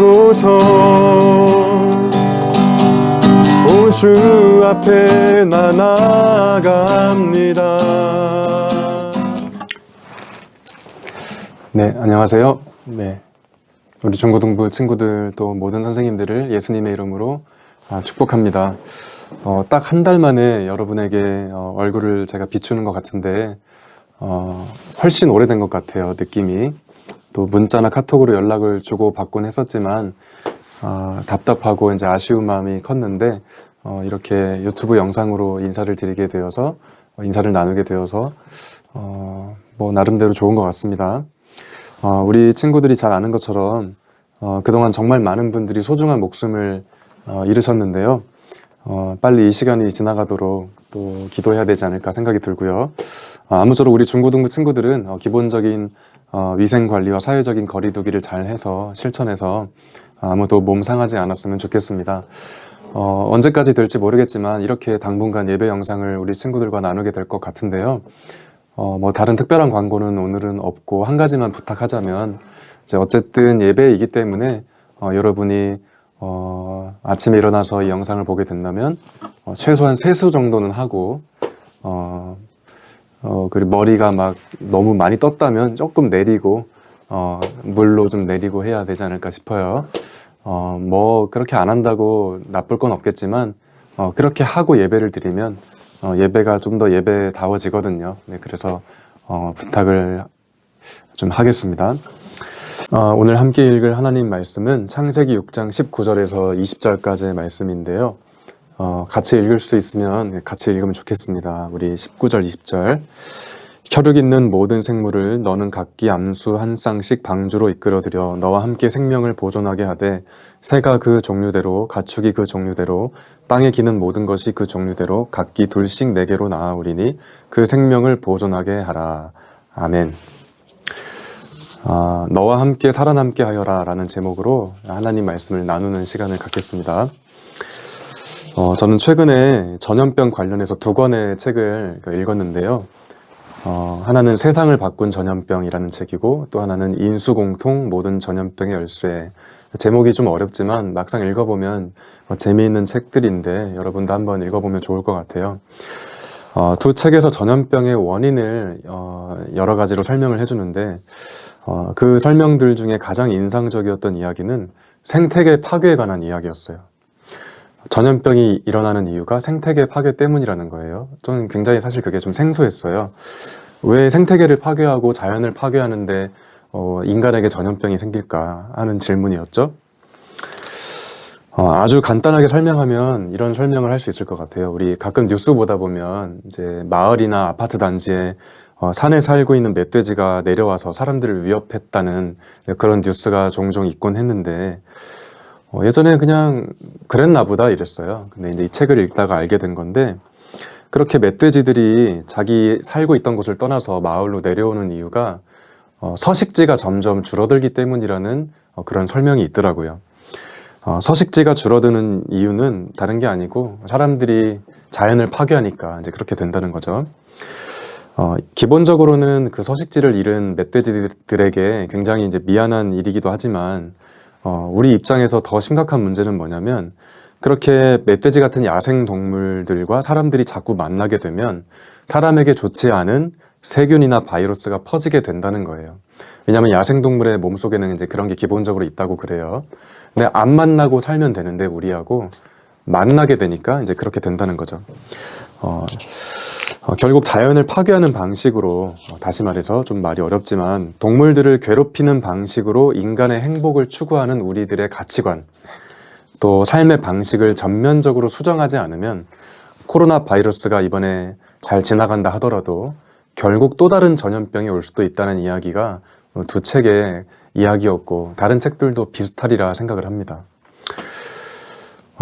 주옵소서. 오주 앞에 나 나갑니다. 네 안녕하세요. 네. 우리 중고등부 친구들 또 모든 선생님들을 예수님의 이름으로 아, 축복합니다. 어, 딱 한 달 만에 여러분에게 어, 얼굴을 제가 비추는 것 같은데 어, 훨씬 오래된 것 같아요 느낌이 또 문자나 카톡으로 연락을 주고 받곤 했었지만 아, 답답하고 이제 아쉬운 마음이 컸는데 어, 이렇게 유튜브 영상으로 인사를 드리게 되어서 어, 인사를 나누게 되어서 어, 뭐 나름대로 좋은 것 같습니다. 어, 우리 친구들이 잘 아는 것처럼 어, 그동안 정말 많은 분들이 소중한 목숨을 어, 잃으셨는데요. 어, 빨리 이 시간이 지나가도록 또 기도해야 되지 않을까 생각이 들고요. 어, 아무쪼록 우리 중고등부 친구들은 어, 기본적인 어, 위생 관리와 사회적인 거리두기를 잘 해서 실천해서 아무도 몸 상하지 않았으면 좋겠습니다. 어, 언제까지 될지 모르겠지만 이렇게 당분간 예배 영상을 우리 친구들과 나누게 될 것 같은데요. 어, 뭐 다른 특별한 광고는 오늘은 없고 한 가지만 부탁하자면 이제 어쨌든 예배이기 때문에 어, 여러분이 어, 아침에 일어나서 이 영상을 보게 된다면 어, 최소한 세수 정도는 하고 어, 어, 그리고 머리가 막 너무 많이 떴다면 조금 내리고 어, 물로 좀 내리고 해야 되지 않을까 싶어요. 어, 뭐 그렇게 안 한다고 나쁠 건 없겠지만 어, 그렇게 하고 예배를 드리면 어, 예배가 좀 더 예배다워지거든요. 네, 그래서 어, 부탁을 좀 하겠습니다. 어, 오늘 함께 읽을 하나님 말씀은 창세기 6장 19절에서 20절까지의 말씀인데요. 어, 같이 읽을 수 있으면 같이 읽으면 좋겠습니다. 우리 19절, 20절. 혈육 있는 모든 생물을 너는 각기 암수 한 쌍씩 방주로 이끌어들여 너와 함께 생명을 보존하게 하되 새가 그 종류대로 가축이 그 종류대로 땅에 기는 모든 것이 그 종류대로 각기 둘씩 내게로 나아오리니 그 생명을 보존하게 하라. 아멘. 아, 너와 함께 살아남게 하여라 라는 제목으로 하나님 말씀을 나누는 시간을 갖겠습니다. 어, 저는 최근에 전염병 관련해서 두 권의 책을 읽었는데요. 어, 하나는 세상을 바꾼 전염병이라는 책이고 또 하나는 인수공통 모든 전염병의 열쇠. 제목이 좀 어렵지만 막상 읽어보면 어, 재미있는 책들인데 여러분도 한번 읽어보면 좋을 것 같아요. 어, 두 책에서 전염병의 원인을 어, 여러 가지로 설명을 해주는데 어, 그 설명들 중에 가장 인상적이었던 이야기는 생태계 파괴에 관한 이야기였어요. 전염병이 일어나는 이유가 생태계 파괴 때문이라는 거예요. 저는 굉장히 사실 그게 좀 생소했어요. 왜 생태계를 파괴하고 자연을 파괴하는데 어, 인간에게 전염병이 생길까 하는 질문이었죠. 어, 아주 간단하게 설명하면 이런 설명을 할 수 있을 것 같아요. 우리 가끔 뉴스 보다 보면 이제 마을이나 아파트 단지에 어, 산에 살고 있는 멧돼지가 내려와서 사람들을 위협했다는 그런 뉴스가 종종 있곤 했는데 어, 예전에 그냥 그랬나 보다 이랬어요. 근데 이제 이 책을 읽다가 알게 된 건데 그렇게 멧돼지들이 자기 살고 있던 곳을 떠나서 마을로 내려오는 이유가 어, 서식지가 점점 줄어들기 때문이라는 어, 그런 설명이 있더라고요. 어, 서식지가 줄어드는 이유는 다른 게 아니고 사람들이 자연을 파괴하니까 이제 그렇게 된다는 거죠. 어, 기본적으로는 그 서식지를 잃은 멧돼지들에게 굉장히 이제 미안한 일이기도 하지만 어, 우리 입장에서 더 심각한 문제는 뭐냐면 그렇게 멧돼지 같은 야생 동물들과 사람들이 자꾸 만나게 되면 사람에게 좋지 않은 세균이나 바이러스가 퍼지게 된다는 거예요. 왜냐하면 야생 동물의 몸 속에는 이제 그런 게 기본적으로 있다고 그래요. 근데 안 만나고 살면 되는데 우리하고 만나게 되니까 이제 그렇게 된다는 거죠. 어, 어, 결국 자연을 파괴하는 방식으로 어, 다시 말해서 좀 말이 어렵지만 동물들을 괴롭히는 방식으로 인간의 행복을 추구하는 우리들의 가치관 또 삶의 방식을 전면적으로 수정하지 않으면 코로나 바이러스가 이번에 잘 지나간다 하더라도 결국 또 다른 전염병이 올 수도 있다는 이야기가 두 책의 이야기였고 다른 책들도 비슷하리라 생각을 합니다.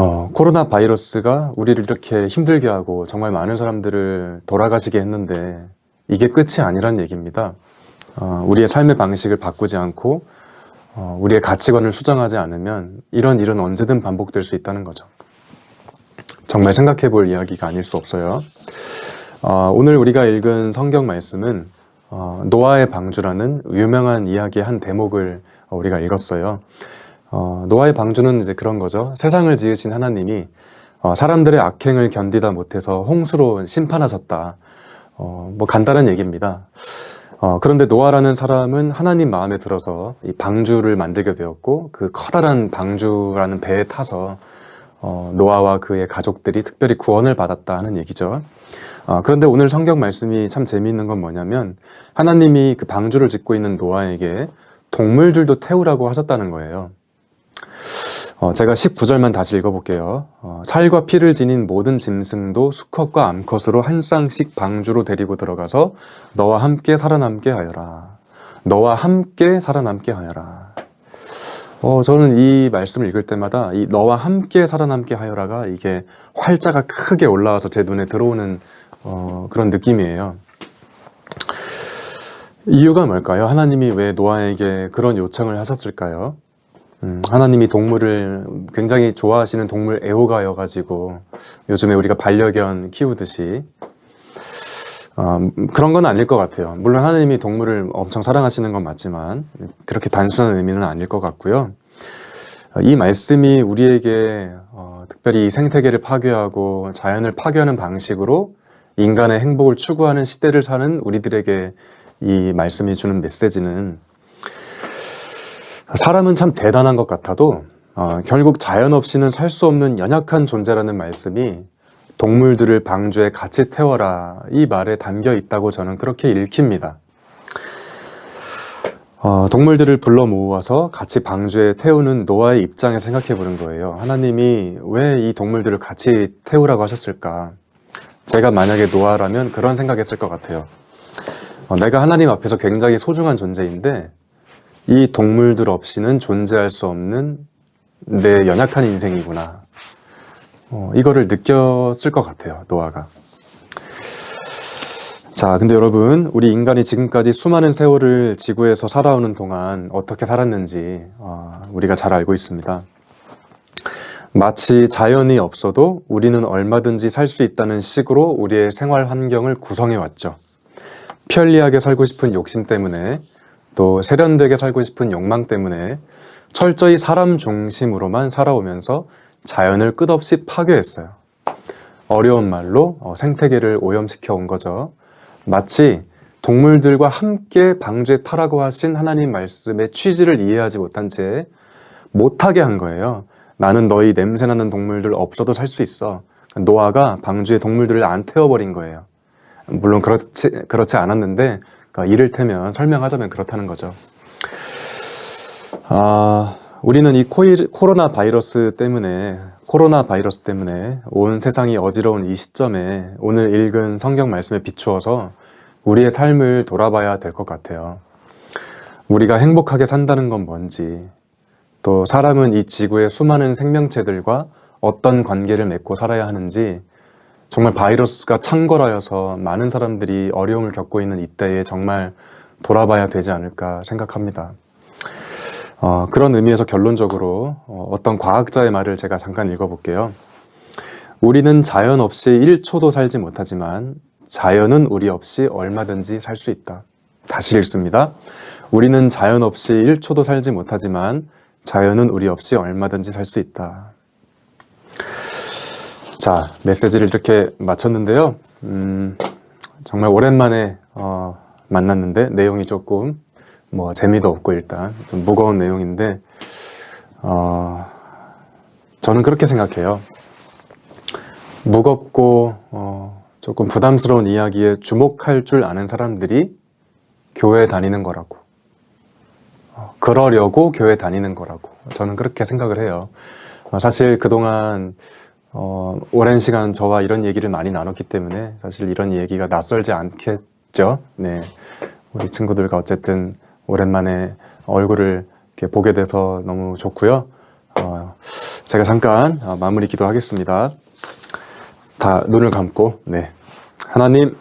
어, 코로나 바이러스가 우리를 이렇게 힘들게 하고 정말 많은 사람들을 돌아가시게 했는데 이게 끝이 아니란 얘기입니다. 어, 우리의 삶의 방식을 바꾸지 않고 어, 우리의 가치관을 수정하지 않으면 이런 일은 언제든 반복될 수 있다는 거죠. 정말 생각해 볼 이야기가 아닐 수 없어요. 어, 오늘 우리가 읽은 성경 말씀은 어, 노아의 방주라는 유명한 이야기의 한 대목을 우리가 읽었어요. 어, 노아의 방주는 이제 그런 거죠. 세상을 지으신 하나님이 어, 사람들의 악행을 견디다 못해서 홍수로 심판하셨다. 어, 뭐 간단한 얘기입니다. 어, 그런데 노아라는 사람은 하나님 마음에 들어서 이 방주를 만들게 되었고 그 커다란 방주라는 배에 타서 어, 노아와 그의 가족들이 특별히 구원을 받았다 하는 얘기죠. 어, 그런데 오늘 성경 말씀이 참 재미있는 건 뭐냐면 하나님이 그 방주를 짓고 있는 노아에게 동물들도 태우라고 하셨다는 거예요. 어, 제가 19절만 다시 읽어볼게요. 어, 살과 피를 지닌 모든 짐승도 수컷과 암컷으로 한 쌍씩 방주로 데리고 들어가서 너와 함께 살아남게 하여라. 너와 함께 살아남게 하여라. 어, 저는 이 말씀을 읽을 때마다 이 너와 함께 살아남게 하여라가 이게 활자가 크게 올라와서 제 눈에 들어오는 어, 그런 느낌이에요. 이유가 뭘까요? 하나님이 왜 노아에게 그런 요청을 하셨을까요? 음, 하나님이 동물을 굉장히 좋아하시는 동물 애호가여가지고 요즘에 우리가 반려견 키우듯이 어, 그런 건 아닐 것 같아요. 물론 하나님이 동물을 엄청 사랑하시는 건 맞지만 그렇게 단순한 의미는 아닐 것 같고요. 어, 이 말씀이 우리에게 어, 특별히 생태계를 파괴하고 자연을 파괴하는 방식으로 인간의 행복을 추구하는 시대를 사는 우리들에게 이 말씀이 주는 메시지는 사람은 참 대단한 것 같아도 어, 결국 자연 없이는 살 수 없는 연약한 존재라는 말씀이 동물들을 방주에 같이 태워라 이 말에 담겨 있다고 저는 그렇게 읽힙니다. 어, 동물들을 불러 모아서 같이 방주에 태우는 노아의 입장에 생각해 보는 거예요. 하나님이 왜 이 동물들을 같이 태우라고 하셨을까? 제가 만약에 노아라면 그런 생각했을 것 같아요. 어, 내가 하나님 앞에서 굉장히 소중한 존재인데 이 동물들 없이는 존재할 수 없는 내 연약한 인생이구나. 어, 이거를 느꼈을 것 같아요, 노아가. 자, 근데 여러분, 우리 인간이 지금까지 수많은 세월을 지구에서 살아오는 동안 어떻게 살았는지 어, 우리가 잘 알고 있습니다. 마치 자연이 없어도 우리는 얼마든지 살 수 있다는 식으로 우리의 생활 환경을 구성해 왔죠. 편리하게 살고 싶은 욕심 때문에 또 세련되게 살고 싶은 욕망 때문에 철저히 사람 중심으로만 살아오면서 자연을 끝없이 파괴했어요. 어려운 말로 어, 생태계를 오염시켜 온 거죠. 마치 동물들과 함께 방주에 타라고 하신 하나님 말씀의 취지를 이해하지 못한 채 못하게 한 거예요. 나는 너희 냄새나는 동물들 없어도 살 수 있어. 노아가 방주에 동물들을 안 태워버린 거예요. 물론 그렇지, 그렇지 않았는데, 그러니까 이를테면 설명하자면 그렇다는 거죠. 아, 우리는 이 코로나 바이러스 때문에, 코로나 바이러스 때문에 온 세상이 어지러운 이 시점에 오늘 읽은 성경 말씀에 비추어서 우리의 삶을 돌아봐야 될 것 같아요. 우리가 행복하게 산다는 건 뭔지, 또 사람은 이 지구의 수많은 생명체들과 어떤 관계를 맺고 살아야 하는지 정말 바이러스가 창궐하여서 많은 사람들이 어려움을 겪고 있는 이때에 정말 돌아봐야 되지 않을까 생각합니다. 어, 그런 의미에서 결론적으로 어, 떤 과학자의 말을 제가 잠깐 읽어볼게요. 우리는 자연 없이 1초도 살지 못하지만 자연은 우리 없이 얼마든지 살 수 있다. 다시 읽습니다. 우리는 자연 없이 1초도 살지 못하지만 자연은 우리 없이 얼마든지 살 수 있다. 자, 메시지를 이렇게 마쳤는데요. 음, 정말 오랜만에 어, 만났는데 내용이 조금 뭐 재미도 없고 일단 좀 무거운 내용인데 어, 저는 그렇게 생각해요. 무겁고 어, 조금 부담스러운 이야기에 주목할 줄 아는 사람들이 교회 다니는 거라고. 어, 그러려고 교회 다니는 거라고. 저는 그렇게 생각을 해요. 어, 사실 그동안 어, 오랜 시간 저와 이런 얘기를 많이 나눴기 때문에 사실 이런 얘기가 낯설지 않겠죠. 네. 우리 친구들과 어쨌든 오랜만에 얼굴을 이렇게 보게 돼서 너무 좋고요. 어, 제가 잠깐 어, 마무리 기도하겠습니다. 다 눈을 감고, 네. 하나님,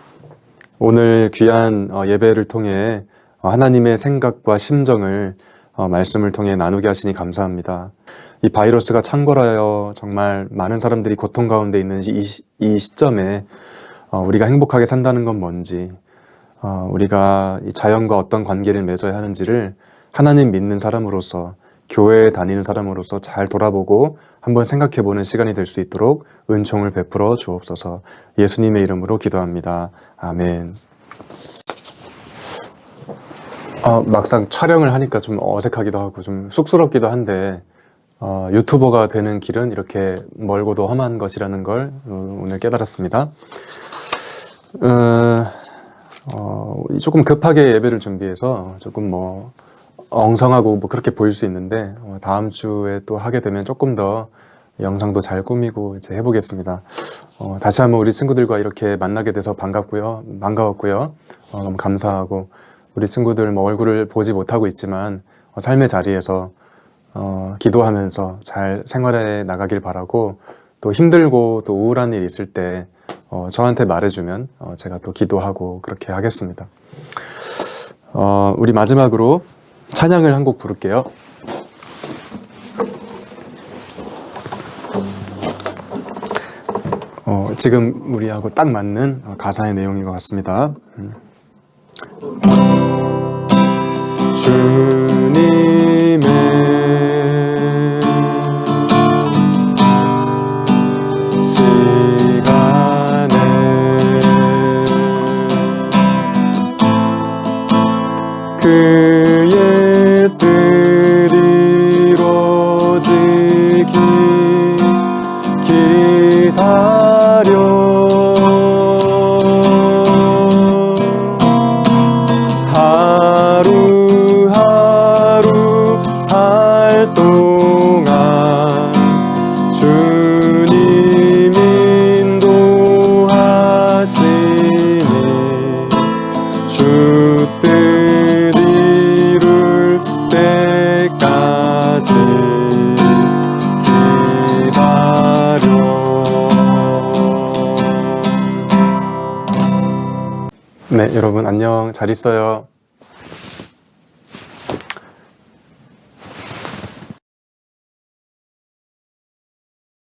오늘 귀한 어, 예배를 통해 어, 하나님의 생각과 심정을 어, 말씀을 통해 나누게 하시니 감사합니다. 이 바이러스가 창궐하여 정말 많은 사람들이 고통 가운데 있는 이, 이 시점에 어, 우리가 행복하게 산다는 건 뭔지, 어, 우리가 이 자연과 어떤 관계를 맺어야 하는지를 하나님 믿는 사람으로서 교회에 다니는 사람으로서 잘 돌아보고 한번 생각해 보는 시간이 될 수 있도록 은총을 베풀어 주옵소서. 예수님의 이름으로 기도합니다. 아멘. 아, 막상 촬영을 하니까 좀 어색하기도 하고 좀 쑥스럽기도 한데 어, 유튜버가 되는 길은 이렇게 멀고도 험한 것이라는 걸 어, 오늘 깨달았습니다. 어, 어, 조금 급하게 예배를 준비해서 조금 뭐 엉성하고 뭐 그렇게 보일 수 있는데 어, 다음 주에 또 하게 되면 조금 더 영상도 잘 꾸미고 이제 해보겠습니다. 어, 다시 한번 우리 친구들과 이렇게 만나게 돼서 반갑고요, 반가웠고요. 어, 너무 감사하고 우리 친구들 뭐 얼굴을 보지 못하고 있지만 어, 삶의 자리에서 어, 기도하면서 잘 생활해 나가길 바라고 또 힘들고 또 우울한 일 있을 때 어, 저한테 말해주면 어, 제가 또 기도하고 그렇게 하겠습니다. 어, 우리 마지막으로 찬양을 한 곡 부를게요. 어, 지금 우리하고 딱 맞는 어, 가사의 내용인 것 같습니다. 음. 주님 주뜻 이룰 때까지 기다려. 네 여러분 안녕. 잘 있어요